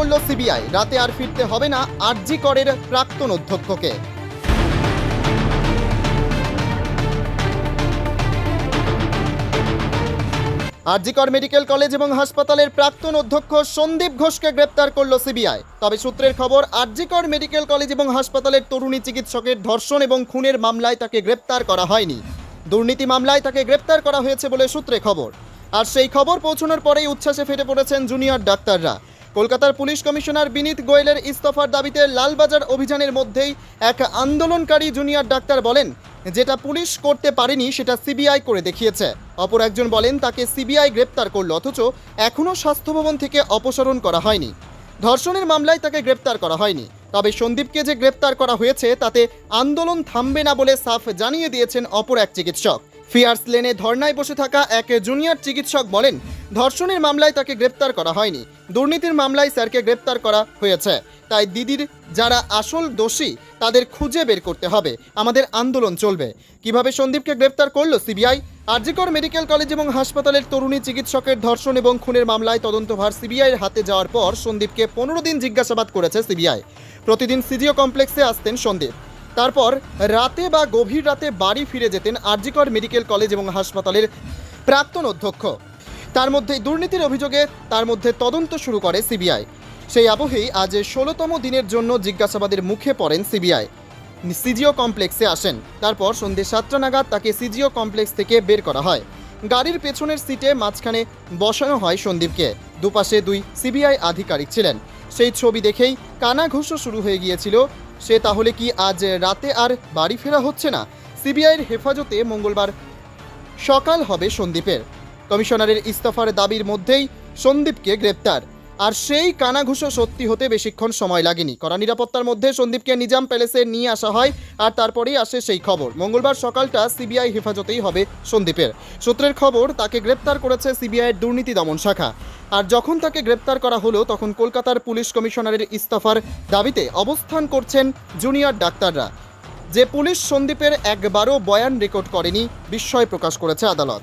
করল সিবিআই। রাতে আর ফিরতে হবে না আরজি করের প্রাক্তন অধ্যক্ষকে। আরজিকর মেডিকেল কলেজ এবং হাসপাতালের প্রাক্তন অধ্যক্ষ সন্দীপ ঘোষকে গ্রেপ্তার করল সিবিআই। তবে সূত্রের খবর আরজিকর মেডিকেল কলেজ এবং হাসপাতালের তরুণী চিকিৎসকের ধর্ষণ এবং খুনের মামলায় তাকে গ্রেপ্তার করা হয়নি। দুর্নীতি মামলায় তাকে গ্রেপ্তার করা হয়েছে বলে সূত্রে খবর। আর সেই খবর পৌঁছানোর পরেই উচ্ছ্বাসে ফেটে পড়েছেন জুনিয়র ডাক্তাররা। কলকাতার পুলিশ কমিশনার বিনীত গোয়েলের ইস্তফার দাবিতে লালবাজার অভিযানের মধ্যেই এক আন্দোলনকারী জুনিয়র ডাক্তার বলেন, যেটা পুলিশ করতে পারেনি, সেটা সিবিআই করে দেখিয়েছে। অপর একজন বলেন, তাকে সিবিআই গ্রেপ্তার করল, অথচ এখনও স্বাস্থ্য ভবন থেকে অপসারণ করা হয়নি। ধর্ষণের মামলায় তাকে গ্রেপ্তার করা হয়নি। তবে সন্দীপকে যে গ্রেপ্তার করা হয়েছে, তাতে আন্দোলন থামবে না বলে সাফ জানিয়ে দিয়েছেন অপর এক চিকিৎসক। ফিয়ার্স লেনে ধর্নায় বসে থাকা এক জুনিয়র চিকিৎসক বলেন ধর্ষণের মামলায় তাকে গ্রেপ্তার করা হয়নি। দুর্নীতির মামলায় স্যারকে গ্রেপ্তার করা হয়েছে। তাই দিদির যারা আসল দোষী, তাদের খুঁজে বের করতে হবে। আমাদের আন্দোলন চলবে। কীভাবে সন্দীপকে গ্রেপ্তার করল সিবিআই? আরজিকর মেডিকেল কলেজ এবং হাসপাতালের তরুণী চিকিৎসকের ধর্ষণ এবং খুনের মামলায় তদন্তভার সিবিআইয়ের হাতে যাওয়ার পর সন্দীপকে পনেরো দিন জিজ্ঞাসাবাদ করেছে সিবিআই। প্রতিদিন সিজিও কমপ্লেক্সে আসতেন সন্দীপ। তারপর রাতে বা গভীর রাতে বাড়ি ফিরে যেতেন আরজিকর মেডিকেল কলেজ এবং হাসপাতালের প্রাক্তন অধ্যক্ষ। তার মধ্যে দুর্নীতির অভিযোগে তার মধ্যে তদন্ত শুরু করে সিবিআই। সেই আবহেই আজ ষোলোতম দিনের জন্য জিজ্ঞাসাবাদের মুখে পড়েন সিবিআই। সিজিও কমপ্লেক্সে আসেন, তারপর সন্ধ্যে সাতটা নাগাদ তাকে সিজিও কমপ্লেক্স থেকে বের করা হয়। গাড়ির পেছনের সিটে মাঝখানে বসানো হয় সন্দীপকে। দুপাশে দুই সিবিআই আধিকারিক ছিলেন। সেই ছবি দেখেই কানাঘুষো শুরু হয়ে গিয়েছিল, সে তাহলে কি আজ রাতে আর বাড়ি ফেরা হচ্ছে না? সিবিআইয়ের হেফাজতে মঙ্গলবার সকাল হবে সন্দীপের। কমিশনারের ইস্তফার দাবির মধ্যেই সন্দীপকে গ্রেপ্তার। আর সেই কানাঘুষো সত্যি হতে বেশিক্ষণ সময় লাগেনি। কড়া নিরাপত্তার মধ্যে সন্দীপকে নিজাম প্যালেসে নিয়ে আসা হয় আর তারপরেই আসে সেই খবর। মঙ্গলবার সকালটা সিবিআই হেফাজতেই হবে সন্দীপের। সূত্রের খবর, তাকে গ্রেপ্তার করেছে সিবিআইয়ের দুর্নীতি দমন শাখা। আর যখন তাকে গ্রেপ্তার করা হলো, তখন কলকাতার পুলিশ কমিশনারের ইস্তফার দাবিতে অবস্থান করছেন জুনিয়র ডাক্তাররা। যে পুলিশ সন্দীপের একবারও বয়ান রেকর্ড করেনি, বিস্ময় প্রকাশ করেছে আদালত।